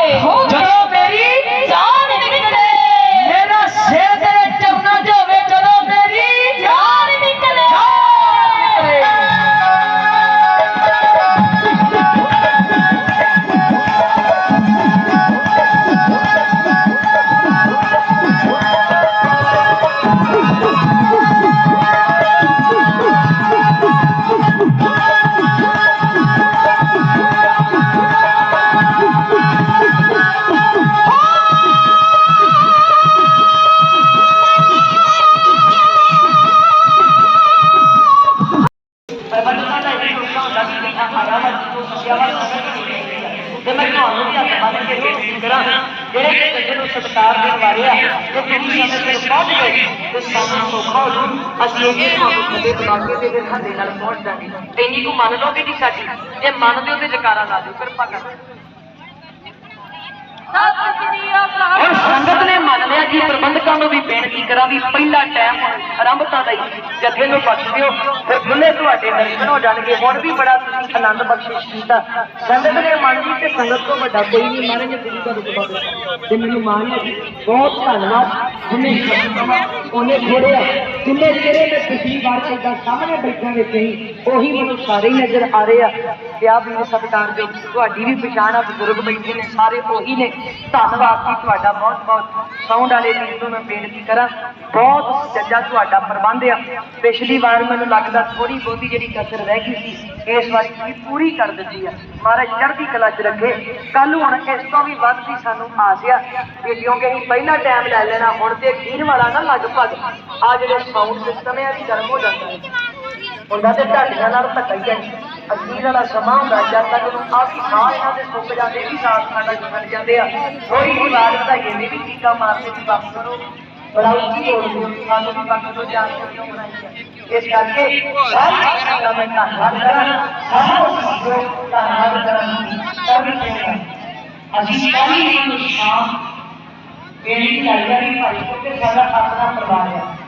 Hey! ਤੇ ਸਮੇਂ ਸਿਰ ਪਹੁੰਚ ਗਏ ਤੇ ਸਾਨੂੰ ਸੌਖਾ ਹੋ ਜੂ ਅਸੀਂ ਇਹ ਤੁਹਾਨੂੰ ਖੱਡੇ ਬੁਲਾ ਤੇ ਫਿਰ ਸਾਡੇ ਨਾਲ ਪਹੁੰਚ ਜਾਵਾਂਗੇ ਇੰਨੀ ਕੁ ਮੰਨ ਲਓਗੇ ਜੀ ਸਾਡੀ ਜੇ ਮੰਨਦੇ ਹੋ ਤੇ ਜਕਾਰਾ ਲਾ ਦਿਓ ਕਿਰਪਾ ਕਰਕੇ ਹੁਣ ਸੰਗਤ ਨੇ ਮੰਨ ਲਿਆ ਜੀ ਪ੍ਰਬੰਧਕਾਂ ਨੂੰ ਵੀ ਬੇਨਤੀ ਕਰਾਂ ਵੀ ਪਹਿਲਾ ਟਾਈਮ ਆਰੰਭਤਾ ਦਾ ਹੀ ਜਥੇ ਨੂੰ ਬਖਸ਼ ਦਿਓ। ہمیں تے درشن ہو جان گے ہوں بھی بڑا آنند بخشش کیتا سنگت نے من جی تے سنگت کو بڑا کوئی نہیں مارے جی تیری کا رتبہ دے تے میری ماں نے بہت دھنیواد جنہیں انہیں ਜਿੰਨੇ ਚਿਹਰੇ ਮੈਂ ਪਿਛਲੀ ਵਾਰ ਕਿਦਾਂ ਸਾਹਮਣੇ ਬੈਠਾ ਵਿੱਚ ਹੀ, ਉਹੀ ਮੈਨੂੰ ਸਾਰੇ ਹੀ ਨਜ਼ਰ ਆ ਰਹੇ ਆ। ਤੇ ਆਪ ਵੀ ਸਤਿਕਾਰ ਜੋ ਤੁਹਾਡੀ ਵੀ ਪਛਾਣ ਆ, ਬਜ਼ੁਰਗ ਬੈਠੇ ਨੇ, ਸਾਰੇ ਉਹੀ ਨੇ। ਧੰਨਵਾਦ ਜੀ ਤੁਹਾਡਾ ਬਹੁਤ ਬਹੁਤ। ਸਾਊਂਡ ਵਾਲੇ ਵੀਰ ਨੂੰ ਮੈਂ ਬੇਨਤੀ ਕਰਾਂ, ਬਹੁਤ ਜੱਜਾ ਤੁਹਾਡਾ ਪ੍ਰਬੰਧ ਆ। ਪਿਛਲੀ ਵਾਰ ਮੈਨੂੰ ਲੱਗਦਾ ਥੋੜੀ ਬਹੁਤੀ ਜਿਹੜੀ ਕਸਰ ਰਹਿ ਗਈ ਸੀ, ਇਸ ਵਾਰੀ ਤੁਸੀਂ ਪੂਰੀ ਕਰ ਦਿੱਤੀ ਆ। ਮਹਾਰਾਜ ਚੜ੍ਹਦੀ ਕਲਾ 'ਚ ਰੱਖੇ। ਕੱਲ ਹੁਣ ਇਸ ਤੋਂ ਵੀ ਵੱਧ ਦੀ ਸਾਨੂੰ ਆਸ ਆ ਕਿ ਕਿਉਂਕਿ ਅਸੀਂ ਪਹਿਲਾ ਟਾਈਮ ਲੈ ਲੈਣਾ, ਹੁਣ ਤੇ ਖੀਰ ਵਾਲਾ ਨਾ ਲਗਭਗ ਆ ਜਿਹੜੇ ਸਾਊਂਡ ਸਿਸਟਮ ਹੈ ਇਹ ਵੀ ਗਰਮ ਹੋ ਜਾਂਦਾ ਹੈ। ਹੁੰਦਾ ਤੇ ਢਾਡੀਆਂ ਨਾਲ ਧੱਕਾ ਹੀ ਹੈ। ਅਖੀਰ ਵਾਲਾ ਸਮਾਂ ਹੁੰਦਾ ਜਦ ਤੱਕ ਨੂੰ ਆ ਵੀ ਸਾਹ ਇਹਨਾਂ ਦੇ ਸੁੱਕ ਜਾਂਦੇ, ਵੀ ਸਾਥ ਸਾਡਾ ਜੁੜ ਜਾਂਦੇ ਆ। ਥੋੜੀ ਜਿਹੀ ਆਵਾਜ਼ ਵਧਾਈਏ ਨੇ ਵੀ ਟੀਕਾ ਮਾਰਦੇ ਵੀ ਵਾਪਸ ਕਰੋ। ਬੜਾ ਉੱਚੀ ਹੋ ਗਈ ਸਾਨੂੰ ਵੀ ਵਾਪਸ ਤੋਂ ਜਾਣ ਕੇ ਕਿਉਂ ਬਣਾਈ ਹੈ ਇਸ ਕਰਕੇ ਸਾਰੀ ਸੰਗਤ ਦਾ ਮੈਂ ਧੰਨਵਾਦ ਕਰਾਂ ਸਾਰਿਆਂ ਦਾ ਧੰਨਵਾਦ ਕਰਾਂ ਸਭ ਨੂੰ ਅਸੀਂ ਸਾਰੀ ਨੂੰ ਸ਼ਾਮ ਬੇਨਤੀ ਆਈ ਹੈ ਕਿ ਭਾਈ ਕਿਉਂਕਿ ਸਾਡਾ ਆਪਣਾ ਪਰਿਵਾਰ ਹੈ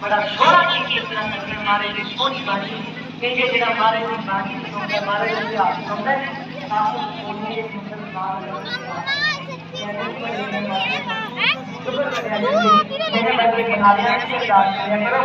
بڑا سونا کی کیرتن میں ہمارے لیے سونی بانی کہ یہ جڑا ہمارے لیے باقی ہے ہمارے لیے آسمند ہے آپ کو بولنے کے مسلمان میرے بندے بنا دیا کرو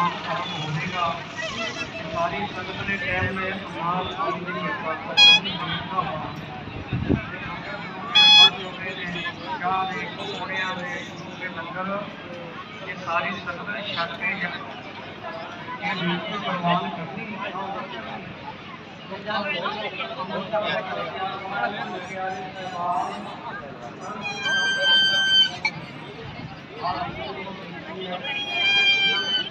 کام ختم ہونے کا ساری سنگت نے ٹائم میں مال آمدنی شاہ نے ساری سنگت شرطیں ہیں